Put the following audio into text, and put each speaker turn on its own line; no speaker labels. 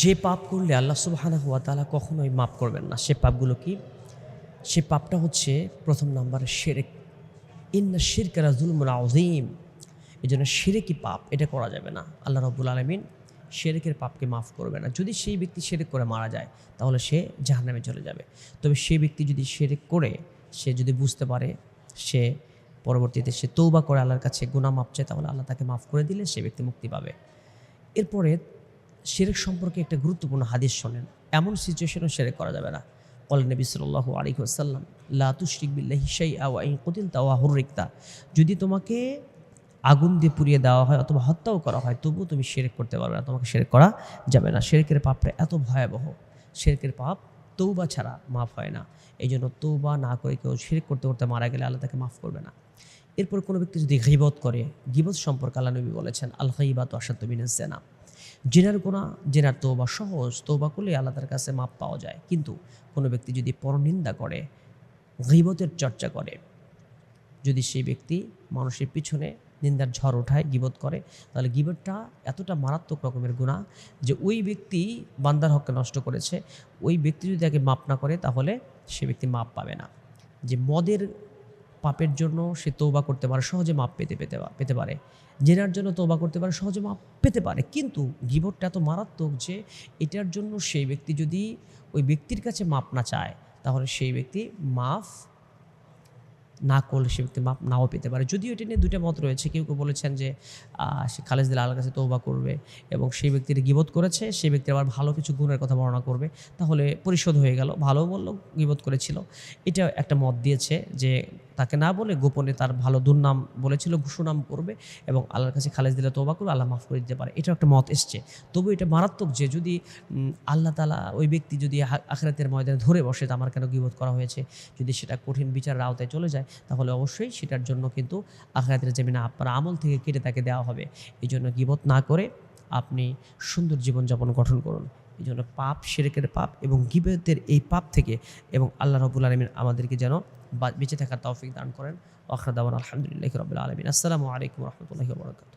যে পাপ করলে আল্লাহ সুবাহানা হুয়া তালা কখনোই মাপ করবেন না। সে পাপগুলো কি? সে পাপটা হচ্ছে প্রথম নাম্বারে সেরেক ইন্না শিরকারা জুলমুল আজিম এই জন্য সেরেকি পাপ, এটা করা যাবে না। আল্লাহ রব্বুল আলমিন সেরেকের পাপকে মাফ করবে না। যদি সেই ব্যক্তি সেরেক করে মারা যায়, তাহলে সে জাহান্নামে চলে যাবে। তবে সেই ব্যক্তি যদি সেরেক করে, সে যদি বুঝতে পারে, সে পরবর্তীতে সে তৌবা করে আল্লাহর কাছে গুনাহ মাপ চায়, তাহলে আল্লাহ তাকে মাফ করে দিলে সে ব্যক্তি মুক্তি পাবে। এরপরে সেরেক সম্পর্কে একটা গুরুত্বপূর্ণ হাদিস শোনেন। এমন সিচুয়েশনও সেরেক করা যাবে না। কল নবী সাল্লাহ আলী আসাল্লাম লাতুশরিক বিল্লাহি শাই আইন কতিল তাওয়া হুরিকতা যদি তোমাকে আগুন দিয়ে পুড়িয়ে দেওয়া হয় অথবা হত্যাও করা হয়, তবুও তুমি সেরেক করতে পারবে না, তোমাকে সেরেক করা যাবে না। সেরেকের পাপটা এত ভয়াবহ। সেরেকের পাপ তৌবা ছাড়া মাফ হয় না। এই জন্য তৌবা না করে কেউ সেরেক করতে করতে মারা গেলে আল্লাহ তাকে মাফ করবে না। এরপর কোনো ব্যক্তি যদি গিবত করে, গিবত সম্পর্কে আল্লাহ নবী বলেছেন আল গাইবাত অসাত্তবিনের সেনা জেনার গোনা জেনার তৌবা সহজ তৌবা করলে আল্লাহর কাছে মাপ পাওয়া যায়। কিন্তু কোনো ব্যক্তি যদি পরনিন্দা করে, গিবতের চর্চা করে, যদি সেই ব্যক্তি মানুষের পিছনে নিন্দার ঝড় ওঠায় গিবত করে, তাহলে গিবতটা এতটা মারাত্মক রকমের গুণা যে ওই ব্যক্তি বান্দার হককে নষ্ট করেছে। ওই ব্যক্তি যদি তাকে মাপ না করে, তাহলে সে ব্যক্তি মাপ পাবে না। যে মদের পাপের জন্য সে তৌবা করতে পারে, সহজে মাপ পেতে পেতে পেতে পারে। জেনার জন্য তৌবা করতে পারে, সহজে মাপ পেতে পারে। কিন্তু গিবটটা এত মারাত্মক যে এটার জন্য সেই ব্যক্তি যদি ওই ব্যক্তির কাছে মাপ না চায়, তাহলে সেই ব্যক্তি মাফ না করলে সে ব্যক্তি মাপ নাও পেতে পারে। যদিও এটা নিয়ে দুইটা মত রয়েছে। কেউ কেউ বলেছেন যে সে খালেজ দিল আল্লাহর কাছে তৌবা করবে এবং সেই ব্যক্তির গিবত করেছে, সেই ব্যক্তি আবার ভালো কিছু গুণের কথা বর্ণনা করবে। তাহলে পরিশোধ হয়ে গেল। ভালো বলল, গিবত করেছিল। এটা একটা মত দিয়েছে যে তাকে না বলে গোপনে তার ভালো দুর্নাম বলেছিল সুনাম করবে এবং আল্লাহর কাছে খালেজ দিলে তোবা করবে, আল্লাহ মাফ করে দিতে পারে। এটা একটা মত এসছে। তবু এটা মারাত্মক যে যদি আল্লাহ তালা ওই ব্যক্তি যদি আখিরাতের ময়দানে ধরে বসে আমার কেন গিবত করা হয়েছে? যদি সেটা কঠিন বিচারের আওতায় চলে যায়, তাহলে অবশ্যই সেটার জন্য কিন্তু আখিরাতের জমিনে আপনার আমল থেকে কেটে তাকে দেওয়া হবে। এই জন্য গিবত না করে আপনি সুন্দর জীবনযাপন গঠন করুন। এই জন্য পাপ সেরেকের পাপ এবং গিবতের এই পাপ থেকে এবং আল্লাহ রবুল আলমিন আমাদেরকে যেন বেঁচে থাকার তৌফিক দান করেন ওখরাদাওয়ান আলহামদুলিল্লাহ রবিল আলমিন আসসালামু আলাইকুম রহমতুল্লাহি বরকাত